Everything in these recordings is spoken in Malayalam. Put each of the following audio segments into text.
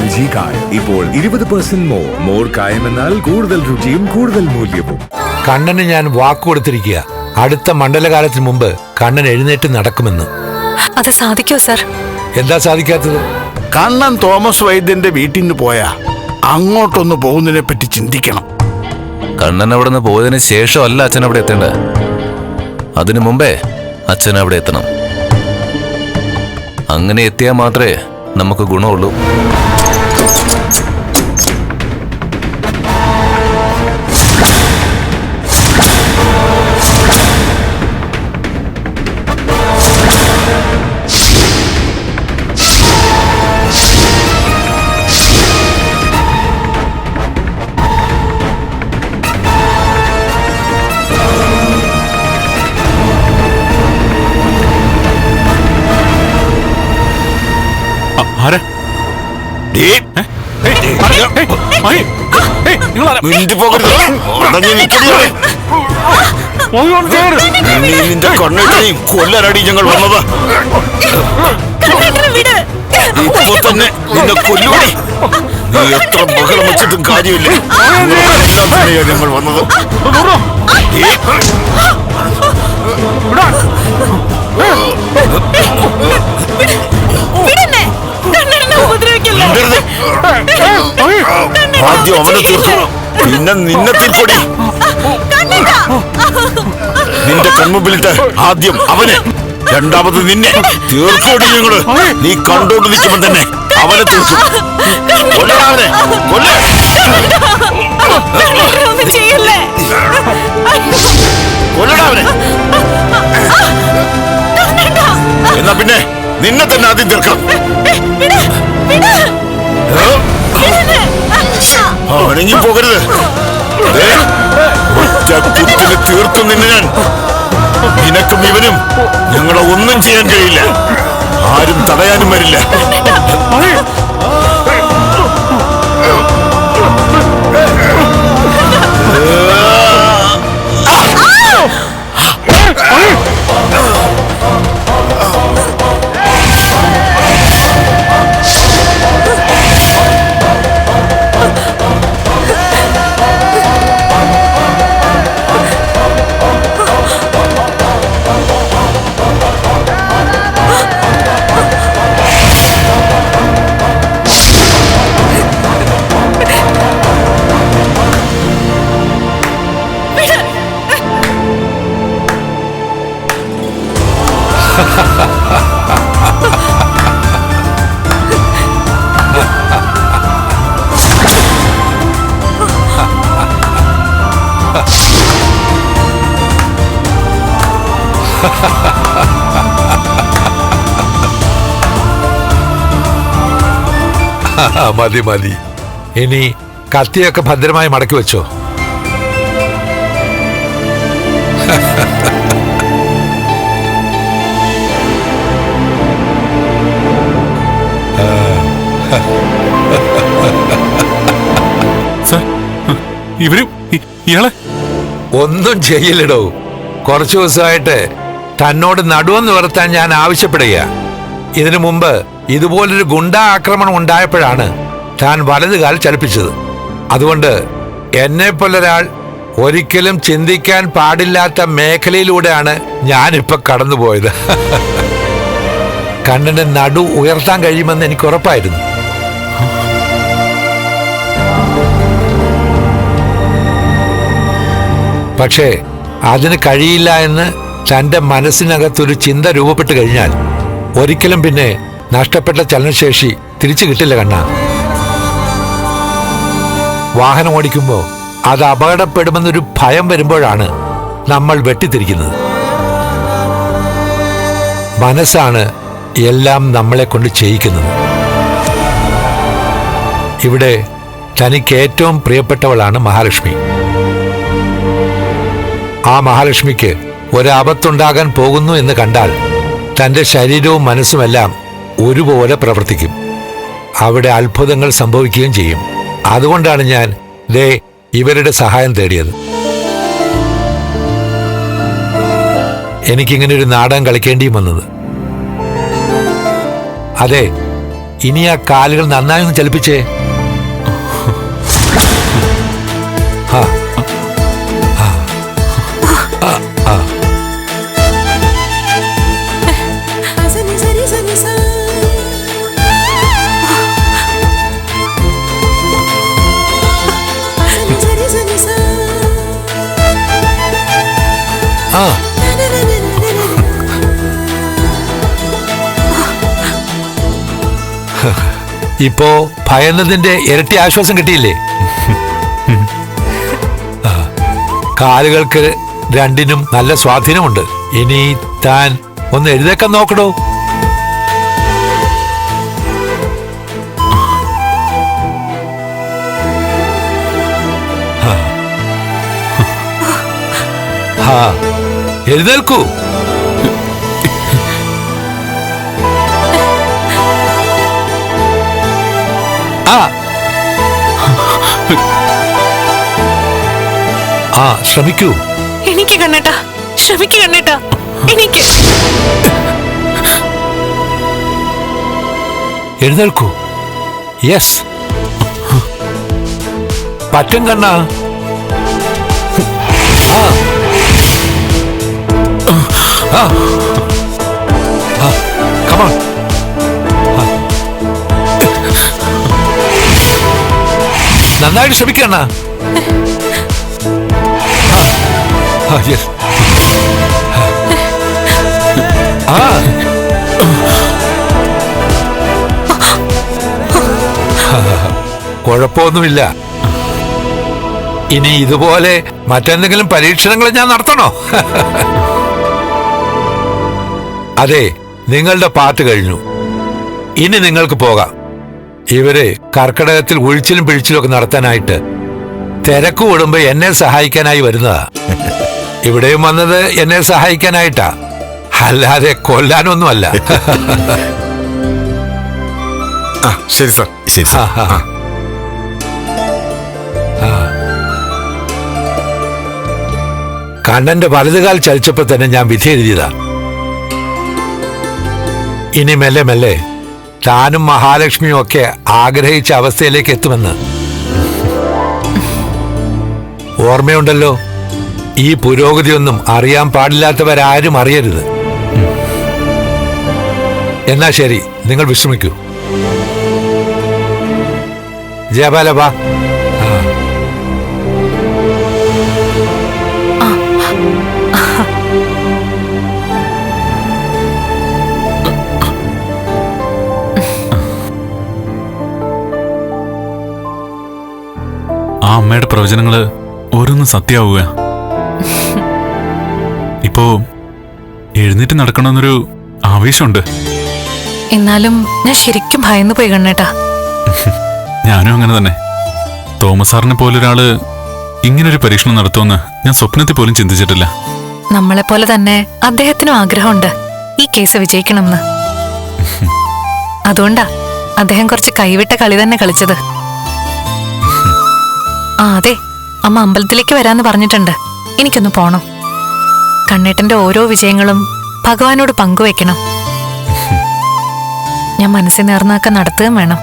എൽ ജി കായം. ഇപ്പോൾ ഇരുപത് പെർസെന്റ് മോർ മോർ കായം എന്നാൽ കൂടുതൽ രുചിയും കൂടുതൽ മൂല്യവും. കണ്ണന് ഞാൻ വാക്ക് കൊടുത്തിരിക്കുക. അടുത്ത മണ്ഡലകാലത്തിന് മുമ്പ് കണ്ണൻ എഴുന്നേറ്റ് നടക്കുമെന്ന്. അത് സാധിക്കോ സർ? എന്താ സാധിക്കാത്തത്? കണ്ണൻ തോമസ് വൈദ്യന്റെ വീട്ടിൽ നിന്ന് പോയാ അങ്ങോട്ടൊന്ന് പോകുന്നതിനെ പറ്റി ചിന്തിക്കണം. കണ്ണൻ അവിടെ നിന്ന് പോയതിനു ശേഷം അല്ല അച്ഛൻ അവിടെ എത്തേണ്ടത്. അതിനു മുമ്പേ അച്ഛൻ അവിടെ എത്തണം. അങ്ങനെ എത്തിയാൽ മാത്രമേ നമുക്ക് ഗുണമുള്ളൂ. നിന്റെ കണ്ണിനെയും കൊല്ലരടി ഞങ്ങൾ വന്നത് ഇപ്പൊ തന്നെ നിന്നെ കൊല്ലൂടി നീ എത്ര ബഹളം വെച്ചിട്ടും കാര്യമില്ല ഞങ്ങൾ വന്നത് ആദ്യം അവനെ തീർത്തു പിന്നെ നിന്നെ തീർപ്പൊടി നിന്റെ കൺമുമ്പിലിട്ട് ആദ്യം അവനെ രണ്ടാമത് നിന്നെ തീർക്കോടി ഞങ്ങൾ നീ കണ്ടോണ്ട് നിൽക്കുമ്പോ തന്നെ അവനെ തീർക്കും കൊല്ലടാ അവനെ കൊല്ലേ കൊല്ലടാ അവനെ എന്നാ പിന്നെ നിന്നെ തന്നെ ആദ്യം തീർക്കണം അണങ്ങി പോകരുത്. ഒറ്റ കുത്തിന് തീർക്കും നിന്നെ ഞാൻ. നിനക്കും ഇവനും ഞങ്ങളെ ഒന്നും ചെയ്യാൻ കഴിയില്ല. ആരും തടയാനും വരില്ല. ആ, മതി മതി. ഇനി കത്തിയൊക്കെ ഭദ്രമായി മടക്കി വെച്ചോ. ഇവരും ഇയാളെ? ഒന്നും ചെയ്യില്ലടോ. കുറച്ചു ദിവസമായിട്ട് തന്നോട് നടുവെന്ന് വർത്താൻ ഞാൻ ആവശ്യപ്പെടുക ഇതിനു മുമ്പ് ഇതുപോലൊരു ഗുണ്ടാ ആക്രമണം ഉണ്ടായപ്പോഴാണ് താൻ വലത് കാൽ ചലിപ്പിച്ചത്. അതുകൊണ്ട് എന്നെ പോലൊരാൾ ഒരിക്കലും ചിന്തിക്കാൻ പാടില്ലാത്ത മേഖലയിലൂടെയാണ് ഞാനിപ്പോൾ കടന്നുപോയത്. കണ്ണിന്റെ നടു ഉയർത്താൻ കഴിയുമെന്ന് എനിക്ക് ഉറപ്പായിരുന്നു. പക്ഷേ അതിന് കഴിയില്ല എന്ന് തന്റെ മനസ്സിനകത്തൊരു ചിന്ത രൂപപ്പെട്ട് കഴിഞ്ഞാൽ ഒരിക്കലും പിന്നെ നഷ്ടപ്പെട്ട ചലനശേഷി തിരിച്ചു കിട്ടില്ല കണ്ണ. വാഹനം ഓടിക്കുമ്പോൾ അത് അപകടപ്പെടുമെന്നൊരു ഭയം വരുമ്പോഴാണ് നമ്മൾ വെട്ടിത്തിരിക്കുന്നത്. മനസ്സാണ് എല്ലാം നമ്മളെ കൊണ്ട് ചെയ്യിക്കുന്നത്. ഇവിടെ തനിക്ക് ഏറ്റവും പ്രിയപ്പെട്ടവളാണ് മഹാലക്ഷ്മി. ആ മഹാലക്ഷ്മിക്ക് ഒരബത്തുണ്ടാകാൻ പോകുന്നു എന്ന് കണ്ടാൽ തന്റെ ശരീരവും മനസ്സുമെല്ലാം ഒരുപോലെ പ്രവർത്തിക്കും. അവിടെ അത്ഭുതങ്ങൾ സംഭവിക്കുകയും ചെയ്യും. അതുകൊണ്ടാണ് ഞാൻ ദേ ഇവരുടെ സഹായം തേടിയത്. എനിക്കിങ്ങനെ ഒരു നാടകം കളിക്കേണ്ടിയും വന്നത്. അതെ ഇനി ആ കാലുകൾ നന്നായി ഒന്ന് ചലിപ്പിച്ചേ. ഇപ്പോ ഭയന്നതിന്റെ ഇരട്ടി ആശ്വാസം കിട്ടിയില്ലേ? കാലുകൾക്ക് രണ്ടിനും നല്ല സ്വാധീനമുണ്ട്. ഇനി താൻ ഒന്ന് എഴുതേക്കാൻ നോക്കണോ ആ. എഴുന്നേൽക്കൂ. ആ. ആ ശ്രമിക്കൂ. എനിക്ക് കണ്ണേട്ടാ. ശ്രമിക്ക് കണ്ണേട്ടാ. എനിക്ക്. എഴുന്നേൽക്കൂ. യെസ് പറ്റും കണ്ണ. നന്നായിട്ട് ശ്രമിക്കണ ആ. കുഴപ്പമൊന്നുമില്ല. ഇനി ഇതുപോലെ മറ്റെന്തെങ്കിലും പരീക്ഷണങ്ങൾ ഞാൻ നടത്തണോ? അതെ നിങ്ങളുടെ പാട്ട് കഴിഞ്ഞു. ഇനി നിങ്ങൾക്ക് പോകാം. ഇവർ കർക്കിടകത്തിൽ ഒഴിച്ചിലും പിഴിച്ചിലും ഒക്കെ നടത്താനായിട്ട് തിരക്ക് കൂടുമ്പോ എന്നെ സഹായിക്കാനായി വരുന്നതാ. ഇവിടെയും വന്നത് എന്നെ സഹായിക്കാനായിട്ടാ. അല്ലാതെ കൊല്ലാനൊന്നുമല്ല. ശരി സാർ. ശരി. കണ്ണന്റെ വലതുകാൽ ചലിച്ചപ്പോ തന്നെ ഞാൻ വിധി എഴുതിയതാ. ഇനി മെല്ലെ മെല്ലെ താനും മഹാലക്ഷ്മിയും ഒക്കെ ആഗ്രഹിച്ച അവസ്ഥയിലേക്ക് എത്തുമെന്ന്. ഓർമ്മയുണ്ടല്ലോ ഈ പുരോഗതിയൊന്നും അറിയാൻ പാടില്ലാത്തവരാരും അറിയരുത്. എന്നാ ശരി നിങ്ങൾ വിശ്രമിക്കൂ. ജയപാല ആ അമ്മയുടെ പ്രവചനങ്ങൾ ഓരോന്ന് സത്യാവുക ഇപ്പോ എഴുന്നേറ്റ് നടക്കണമെന്നൊരു ആവേശമുണ്ട്. എന്നാലും ഞാൻ ശരിക്കും ഭയന്നു പോയി കണ്ണേട്ടാ. ഞാനും അങ്ങനെ തന്നെ. തോമസ് സാറിനെ പോലൊരാൾ ഇങ്ങനൊരു പരീക്ഷണം നടത്തുമെന്ന് ഞാൻ സ്വപ്നത്തിൽ പോലും ചിന്തിച്ചിട്ടില്ല. നമ്മളെ പോലെ തന്നെ അദ്ദേഹത്തിനും ആഗ്രഹമുണ്ട് ഈ കേസ് വിജയിക്കണമെന്ന്. അതുകൊണ്ടാ അദ്ദേഹം കുറച്ച് കൈവിട്ട കളി തന്നെ കളിച്ചത്. ആ അതെ. അമ്മ അമ്പലത്തിലേക്ക് വരാന്ന് പറഞ്ഞിട്ടുണ്ട്. എനിക്കൊന്ന് പോണം. കണ്ണേട്ടന്റെ ഓരോ വിജയങ്ങളും ഭഗവാനോട് പങ്കുവെക്കണം. ഞാൻ മനസ്സിൽ നേർന്നാക്ക നടത്തുകയും വേണം.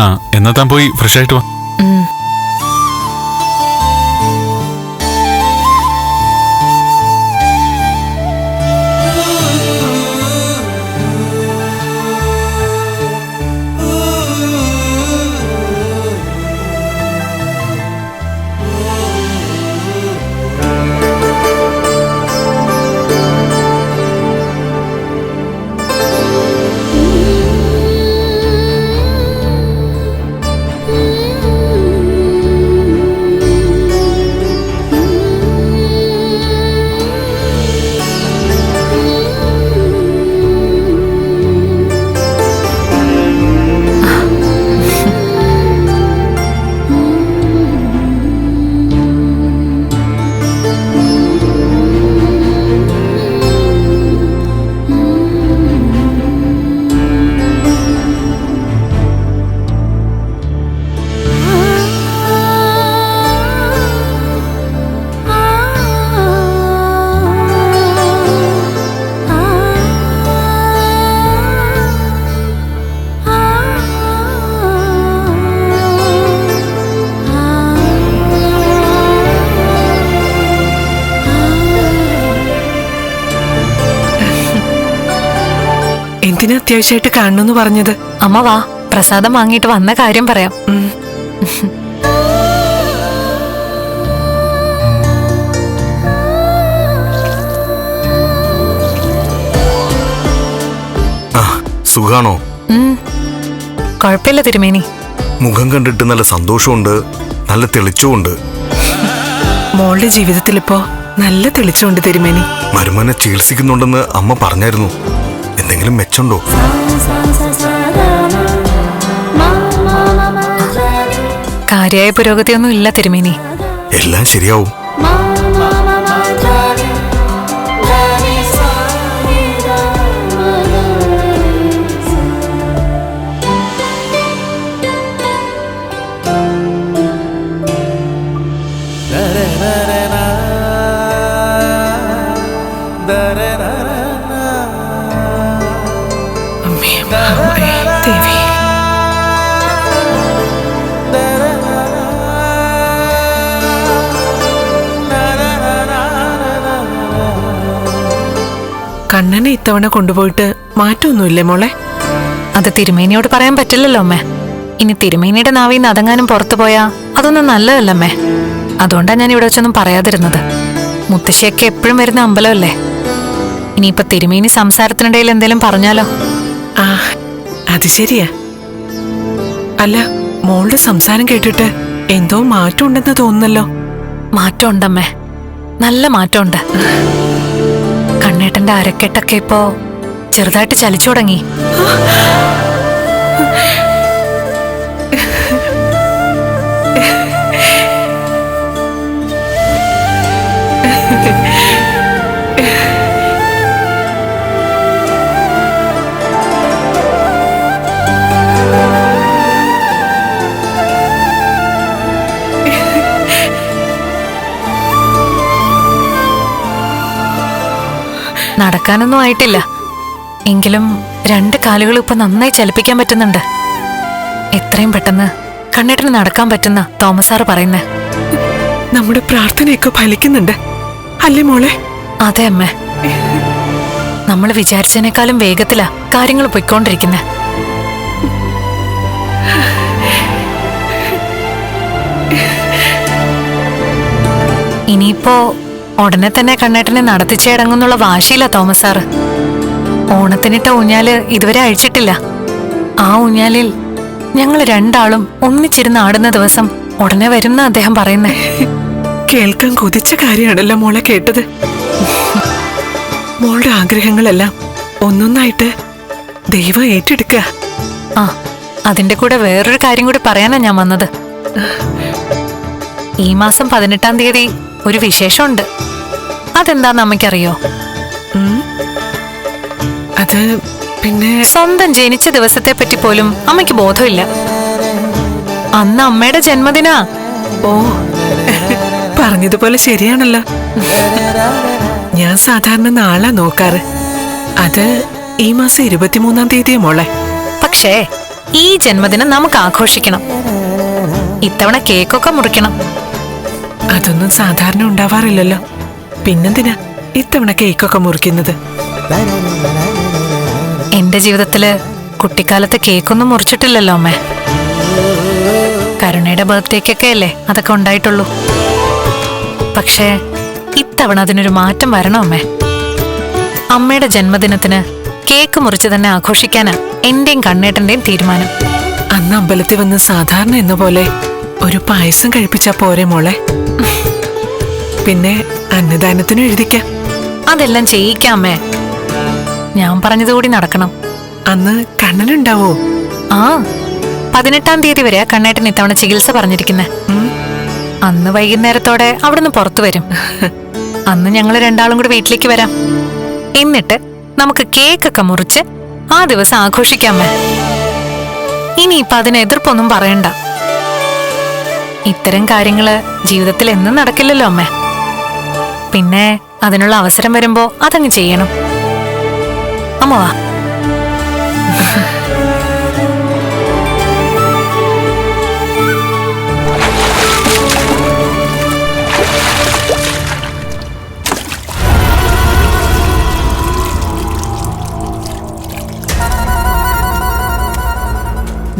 ആ എന്നാ താൻ പോയി ഫ്രഷ് ആയിട്ട് വാ എന്തിനാ അത്യാവശ്യമായിട്ട് കാണണമെന്ന് പറഞ്ഞത്. അമ്മ വാ പ്രസാദം വാങ്ങിയിട്ട് വന്ന കാര്യം പറയാം. ആ സുഖാണോ? ഉം. കുഴപ്പമില്ല തിരുമേനി. മുഖം കണ്ടിട്ട് നല്ല സന്തോഷമുണ്ട് നല്ല തെളിച്ചമുണ്ട് മോളുടെ ജീവിതത്തിൽ ഇപ്പോ നല്ല തെളിച്ചമുണ്ട് തിരുമേനി. മരുമനെ ചികിത്സിക്കുന്നുണ്ടെന്ന് അമ്മ പറഞ്ഞായിരുന്നു. എന്തെങ്കിലും മെച്ചുണ്ടോ കാര്യായ പുരോഗതിയൊന്നും ഇല്ല തിരുമേനി. എല്ലാം ശരിയാവും. ഇത്തവണ കൊണ്ടുപോയിട്ട് മാറ്റമൊന്നുമില്ലേ മോളെ? അത് തിരുമേനിയോട് പറയാൻ പറ്റില്ലല്ലോ അമ്മേ. ഇനി തിരുമേനിയുടെ നാവിൽ നിന്ന് അതെങ്ങാനും പുറത്തു പോയാ അതൊന്നും നല്ലതല്ലമ്മേ അതുകൊണ്ടാണ് ഞാൻ ഇവിടെ വെച്ചൊന്നും പറയാതിരുന്നത്. മുത്തശ്ശിയൊക്കെ എപ്പോഴും വരുന്ന അമ്പലമല്ലേ? ഇനിയിപ്പൊ തിരുമേനി സംസാരത്തിനിടയിൽ എന്തേലും പറഞ്ഞാലോ? ആ അത് ശരിയാ. അല്ല മോളുടെ സംസാരം കേട്ടിട്ട് എന്തോ മാറ്റം ഉണ്ടെന്ന് തോന്നുന്നല്ലോ. മാറ്റമുണ്ടമ്മേ. നല്ല മാറ്റമുണ്ട്. കണ്ണേട്ടന്റെ അരക്കെട്ടൊക്കെ ഇപ്പോ ചെറുതായിട്ട് ചലിച്ചു തുടങ്ങി. നടക്കാനൊന്നും ആയിട്ടില്ല. എങ്കിലും രണ്ട് കാലുകൾ ഇപ്പൊ നന്നായി ചലിപ്പിക്കാൻ പറ്റുന്നുണ്ട്. എത്രയും പെട്ടെന്ന് കണ്ണേട്ടന് നടക്കാൻ പറ്റുന്ന തോമസ് സാറ് പറയുന്നേ. നമ്മുടെ പ്രാർത്ഥനയൊക്കെ ഫലിക്കുന്നുണ്ട്. അല്ലേ മോളെ? അതെ അമ്മേ. നമ്മൾ വിചാരിച്ചതിനേക്കാളും വേഗത്തിലാ കാര്യങ്ങൾ പൊയ്ക്കൊണ്ടിരിക്കുന്നെ. ഇനിയിപ്പോ ഉടനെ തന്നെ കണ്ണേട്ടനെ നടത്തിച്ചേടങ്ങുന്നുള്ള വാശിയില്ല തോമസ് സാറ്. ഓണത്തിനിട്ട ഊഞ്ഞാൽ ഇതുവരെ അഴിച്ചിട്ടില്ല. ആ ഊഞ്ഞാലിൽ ഞങ്ങൾ രണ്ടാളും ഒന്നിച്ചിരുന്ന് ആടുന്ന ദിവസം ഉടനെ വരുന്ന അദ്ദേഹം പറയുന്നേ. കേൾക്കാൻ കൊതിച്ച കാര്യമാണല്ലോ മോളെ കേട്ടത്. മോളുടെ ആഗ്രഹങ്ങളെല്ലാം ഒന്നൊന്നായിട്ട് ദൈവം ഏറ്റെടുക്കുക. ആ അതിന്റെ കൂടെ വേറൊരു കാര്യം കൂടി പറയാനാ ഞാൻ വന്നത്. ഈ മാസം പതിനെട്ടാം തീയതി ഒരു വിശേഷമുണ്ട്. അതെന്താന്ന് അമ്മയ്ക്കറിയോ. അത് പിന്നെ സ്വന്തം ജനിച്ച ദിവസത്തെ പറ്റി പോലും അമ്മയ്ക്ക് ബോധമില്ല. അന്ന് അമ്മയുടെ ജന്മദിനാ. ഓ പറഞ്ഞതുപോലെ ശരിയാണല്ലോ. ഞാൻ സാധാരണ നാളാ നോക്കാറ്. അത് ഈ മാസം ഇരുപത്തിമൂന്നാം തീയതിയാ മോളെ. പക്ഷേ ഈ ജന്മദിനം നമുക്ക് ആഘോഷിക്കണം. ഇത്തവണ കേക്കൊക്കെ മുറിക്കണം. അതൊന്നും സാധാരണ ഉണ്ടാവാറില്ലല്ലോ. പിന്നെന്തിനാ ഇത്തവണ കേക്കൊക്കെ മുറിക്കുന്നത്? എന്റെ ജീവിതത്തിൽ കുട്ടിക്കാലത്ത് കേക്കൊന്നും മുറിച്ചിട്ടില്ലല്ലോ അമ്മേ. കരുണയുടെ ബർത്ത്ഡേക്കൊക്കെ അല്ലേ അതൊക്കെ ഉണ്ടായിട്ടുള്ളൂ. പക്ഷേ ഇത്തവണ അതിനൊരു മാറ്റം വരണം അമ്മേ. അമ്മയുടെ ജന്മദിനത്തിന് കേക്ക് മുറിച്ച് തന്നെ ആഘോഷിക്കാനാ എന്റെയും കണ്ണേട്ടന്റെയും തീരുമാനം. അന്ന് അമ്പലത്തിൽ വന്ന് സാധാരണ എന്ന പോലെ ഒരു പായസം കഴിപ്പിച്ചാ പോരെ മോളെ? പിന്നെ അന്നദാനത്തിന് എഴുതിക്കാം. അതെല്ലാം ചെയ്യിക്കാമേ ഞാൻ പറഞ്ഞതുകൂടി നടക്കണം. അന്ന് കണ്ണനുണ്ടാവോ? ആ പതിനെട്ടാം തീയതി വരെ കണ്ണേട്ടൻ ഇത്തവണ ചികിത്സ പറഞ്ഞിരിക്കുന്നെ. അന്ന് വൈകുന്നേരത്തോടെ അവിടുന്ന് പുറത്തു വരും. അന്ന് ഞങ്ങൾ രണ്ടാളും കൂടി വീട്ടിലേക്ക് വരാം. എന്നിട്ട് നമുക്ക് കേക്കൊക്കെ മുറിച്ച് ആ ദിവസം ആഘോഷിക്കാമേ ഇനിയിപ്പൊ അതിന് എതിർപ്പൊന്നും പറയണ്ട. ഇത്തരം കാര്യങ്ങൾ ജീവിതത്തിൽ എന്നും നടക്കില്ലല്ലോ അമ്മേ. പിന്നെ അതിനുള്ള അവസരം വരുമ്പോ അതങ്ങ് ചെയ്യണം. അമ്മ വാ.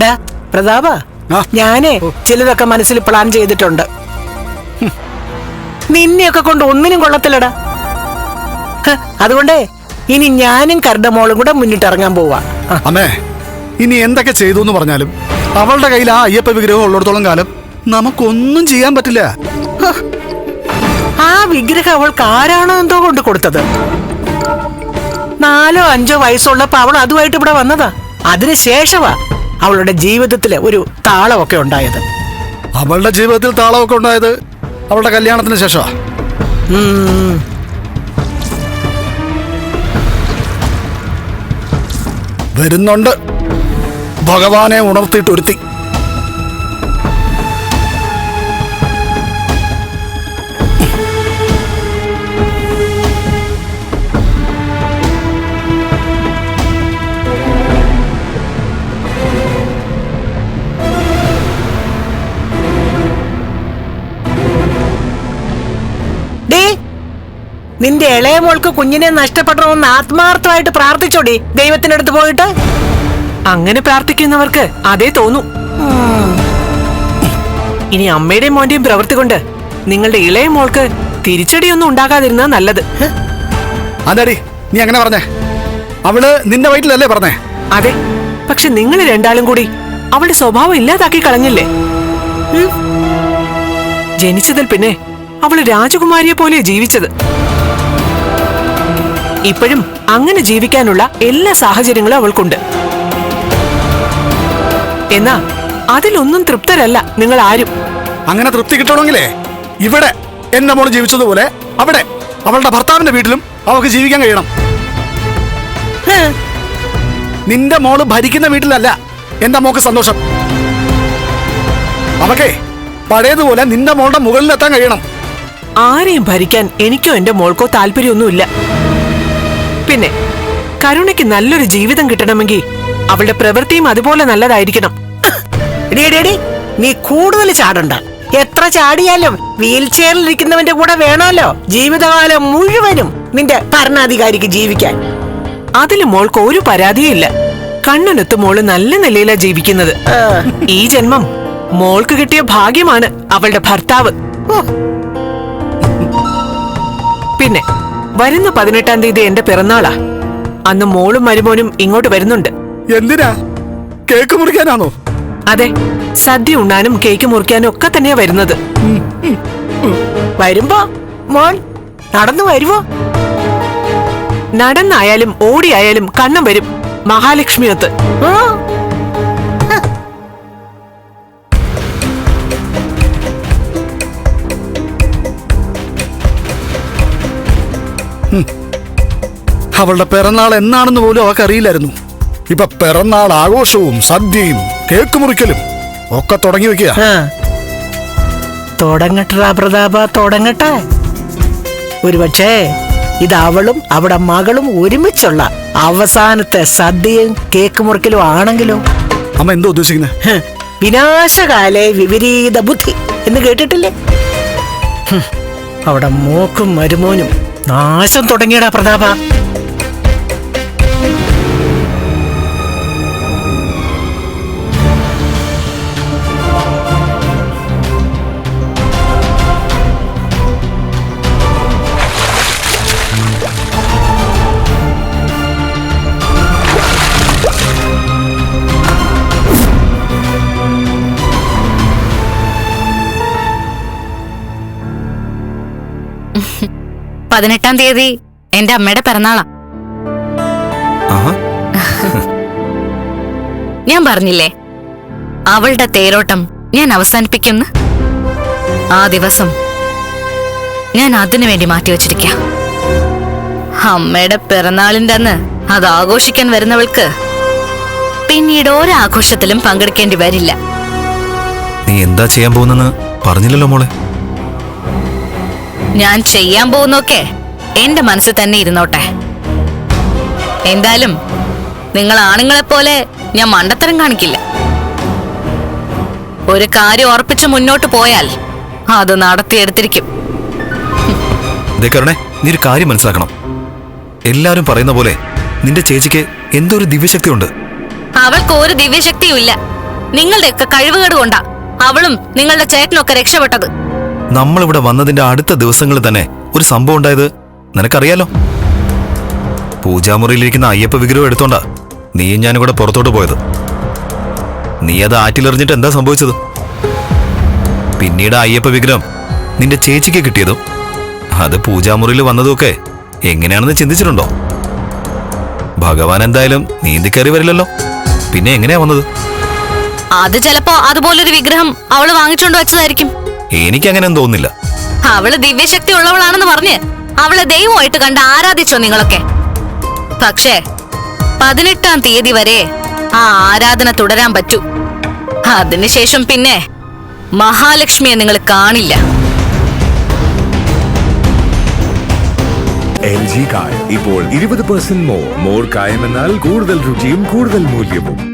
ഡാ പ്രതാപ ഞാനേ ചിലതൊക്കെ മനസ്സിൽ പ്ലാൻ ചെയ്തിട്ടുണ്ട്. നിന്നെയൊക്കെ കൊണ്ട് ഒന്നിനും കൊള്ളത്തില്ലടാ. അതുകൊണ്ടേ ഇനി ഞാനും കരുടമോളും കൂടെ മുന്നിട്ടിറങ്ങാൻ പോവാ. അമ്മേ ഇനി എന്തൊക്കെ ചെയ്തു എന്ന് പറഞ്ഞാലും അവളുടെ കയ്യിൽ ആ അയ്യപ്പ വിഗ്രഹം ഉള്ളിടത്തോളം കാലം നമുക്കൊന്നും ചെയ്യാൻ പറ്റില്ല. ആ വിഗ്രഹം അവൾക്ക് ആരാണോ എന്തോ കൊണ്ട് കൊടുത്തത്. നാലോ അഞ്ചോ വയസ്സുള്ളപ്പോ അവൾ അതുമായിട്ട് ഇവിടെ വന്നതാ. അതിനുശേഷമാ അവളുടെ ജീവിതത്തിൽ ഒരു താളമൊക്കെ ഉണ്ടായത്. അവളുടെ ജീവിതത്തിൽ താളമൊക്കെ ഉണ്ടായത് അവളുടെ കല്യാണത്തിന് ശേഷമാ. വരുന്നുണ്ട്. ഭഗവാനെ ഉണർത്തിയിട്ട് ഒരുത്തി. നിന്റെ ഇളയ മോൾക്ക് കുഞ്ഞിനെ നഷ്ടപ്പെടണമെന്ന് ആത്മാർത്ഥമായിട്ട് പ്രാർത്ഥിച്ചോടി ദൈവത്തിനടുത്ത് പോയിട്ട്? അങ്ങനെ പ്രാർത്ഥിക്കുന്നവർക്ക് അതേ തോന്നൂ. ഇനി അമ്മയുടെയും മോന്റെയും പ്രവൃത്തി കൊണ്ട് നിങ്ങളുടെ ഇളയ മോൾക്ക് തിരിച്ചടിയൊന്നും ഉണ്ടാകാതിരുന്നത് നല്ലത്? അതെടി നീ അങ്ങനെ പറഞ്ഞേ. അവൾ നിന്റെ വയറ്റിലല്ലേ പറഞ്ഞേ? അതെ പക്ഷെ നിങ്ങൾ രണ്ടാളും കൂടി അവളുടെ സ്വഭാവം ഇല്ലാതാക്കി കളഞ്ഞില്ലേ? ജനിച്ചതിൽ പിന്നെ അവൾ രാജകുമാരിയെ പോലെ ജീവിച്ചത്. ഇപ്പോഴും അങ്ങനെ ജീവിക്കാനുള്ള എല്ലാ സാഹചര്യങ്ങളും അവൾക്കുണ്ട്. എന്നാ അതിലൊന്നും തൃപ്തരല്ല നിങ്ങൾ ആരും. അങ്ങനെ തൃപ്തി കിട്ടണമെങ്കിലേ ഇവിടെ എന്റെ മോൾ ജീവിച്ചതുപോലെ അവിടെ അവളുടെ ഭർത്താവിന്റെ വീട്ടിലും അവൾക്ക് ജീവിക്കാൻ കഴിയണം. നിന്റെ മോൾ ഭരിക്കുന്ന വീട്ടിലല്ല എന്റെ മോക്ക് സന്തോഷം. അവക്കേ പഴയതുപോലെ നിന്റെ മോളുടെ മുകളിലെത്താൻ കഴിയണം. ആരെയും ഭരിക്കാൻ എനിക്കോ എന്റെ മോൾക്കോ താല്പര്യമൊന്നുമില്ല. പിന്നെ കരുണയ്ക്ക് നല്ലൊരു ജീവിതം കിട്ടണമെങ്കിൽ അവളുടെ പ്രവൃത്തിയും അതുപോലെ നല്ലതായിരിക്കണം. നീ കൂടുതൽ ചാടണ്ട. എത്ര ചാടിയാലും വീൽ ചെയറിൽ ഇരിക്കുന്നവന്റെ കൂടെ വേണമല്ലോ. ജീവിതകാലം മുഴുവനും നിന്റെ ഭരണാധികാരിക്ക് ജീവിക്കാൻ. അതിൽ മോൾക്ക് ഒരു പരാതിയില്ല കണ്ണനൊത്ത് മോൾ നല്ല നിലയിലാ ജീവിക്കുന്നത്. ഈ ജന്മം മോൾക്ക് കിട്ടിയ ഭാഗ്യമാണ് അവളുടെ ഭർത്താവ്. പിന്നെ വരുന്ന പതിനെട്ടാം തീയതി എന്റെ പിറന്നാളാ. അന്ന് മോളും മരുമോനും ഇങ്ങോട്ട് വരുന്നുണ്ട്. എന്തിനാ? കേക്ക് മുറിക്കാനാണോ? അതെ സദ്യ ഉണ്ണാനും കേക്ക് മുറിക്കാനും ഒക്കെ തന്നെയാ വരുന്നത്. വരുമ്പോ മോൻ നടന്നു വരുവോ? നടന്നായാലും ഓടിയായാലും കണ്ണം വരും മഹാലക്ഷ്മിയൊത്ത് അവളുടെ പിറന്നാൾ എന്നാണെന്ന് പോലും അവക്കറിയില്ലായിരുന്നു ഇപ്പൊ പിറന്നാൾ ആഘോഷവും സദ്യയും കേക്ക് മുറിക്കലും ഒക്കെ തുടങ്ങി വെക്കുക. തുടങ്ങട്ടാ പ്രതാപ തുടങ്ങട്ടെ. ഒരുപക്ഷേ ഇത് അവളും അവിടെ മകളും ഒരുമിച്ചുള്ള അവസാനത്തെ സദ്യയും കേക്ക് മുറിക്കലും ആണെങ്കിലോ. അമ്മ എന്തോ ഉദ്ദേശിക്കുന്നത് വിനാശകാലെ വിപരീത ബുദ്ധി എന്ന് കേട്ടിട്ടില്ലേ? അവിടെ മോക്കും മരുമോനും നാശം തുടങ്ങിയടാ പ്രതാപ. പതിനെട്ടാം തീയതി എന്റെ അമ്മയുടെ പിറന്നാളാ. ഞാൻ പറഞ്ഞില്ലേ അവളുടെ തേരോട്ടം ഞാൻ അവസാനിപ്പിക്കുന്ന ആ ദിവസം ഞാൻ അതിനു വേണ്ടി മാറ്റിവെച്ചിരിക്കാം അമ്മയുടെ പിറന്നാളിന്റെ അന്ന് അത് ആഘോഷിക്കാൻ വരുന്നവൾക്ക് പിന്നീട് ഒരാഘോഷത്തിലും പങ്കെടുക്കേണ്ടി വരില്ല. നീ എന്താ ചെയ്യാൻ പോകുന്നെന്ന് പറഞ്ഞില്ലല്ലോ മോളെ. ഞാൻ ചെയ്യാൻ പോകുന്നൊക്കെ എന്റെ മനസ്സിൽ തന്നെ ഇരുന്നോട്ടെ. എന്തായാലും നിങ്ങൾ ആണുങ്ങളെ പോലെ ഞാൻ മണ്ടത്തരം കാണിക്കില്ല. ഒരു കാര്യം ഉറപ്പിച്ച് മുന്നോട്ട് പോയാൽ അത് നടത്തിയെടുത്തിരിക്കും. നീ ഒരു കാര്യം മനസ്സിലാക്കണം. എല്ലാരും പറയുന്ന പോലെ നിന്റെ ചേച്ചിക്ക് എന്തോ ഒരു ദിവ്യശക്തി ഉണ്ട് അവൾക്ക് ഒരു ദിവ്യശക്തിയും ഇല്ല നിങ്ങളുടെയൊക്കെ കഴിവുകേട് കൊണ്ടാ അവളും നിങ്ങളുടെ ചേട്ടനൊക്കെ രക്ഷപ്പെട്ടത്. നമ്മളിവിടെ വന്നതിന്റെ അടുത്ത ദിവസങ്ങളിൽ തന്നെ ഒരു സംഭവം ഉണ്ടായത് നിനക്കറിയാലോ? പൂജാമുറിയിലിരിക്കുന്ന അയ്യപ്പ വിഗ്രഹം എടുത്തോണ്ടാ നീയും ഞാനും കൂടെ പുറത്തോട്ട് പോയത്. നീ അത് ആറ്റിലെറിഞ്ഞിട്ട് എന്താ സംഭവിച്ചത്? പിന്നീട് അയ്യപ്പ വിഗ്രഹം നിന്റെ ചേച്ചിക്ക് കിട്ടിയതും അത് പൂജാമുറിയിൽ വന്നതുമൊക്കെ എങ്ങനെയാണെന്ന് ചിന്തിച്ചിട്ടുണ്ടോ? ഭഗവാൻ എന്തായാലും നീന്തിക്കയറി വരില്ലല്ലോ. പിന്നെ എങ്ങനെയാ വന്നത്? അത് ചിലപ്പോ അതുപോലൊരു വിഗ്രഹം അവൾ വാങ്ങിച്ചോണ്ട് വെച്ചതായിരിക്കും. എനിക്കങ്ങനെയൊന്നും തോന്നില്ല അവൾ ദിവ്യശക്തി ഉള്ളവളാണെന്ന് പറഞ്ഞ് അവളെ ദൈവമായിട്ട് കണ്ട് ആരാധിച്ചോ നിങ്ങളൊക്കെ? പക്ഷേ പതിനെട്ടാം തീയതി വരെ ആ ആരാധന തുടരാൻ പറ്റൂ. അതിനുശേഷം പിന്നെ മഹാലക്ഷ്മിയെ നിങ്ങൾ കാണില്ല. എൽ ജി കായം. ഇപ്പോൾ ഇരുപത് പെർസെന്റ് മോർ മോർ കായം എന്നാൽ കൂടുതൽ രുചിയും കൂടുതൽ മൂല്യവും.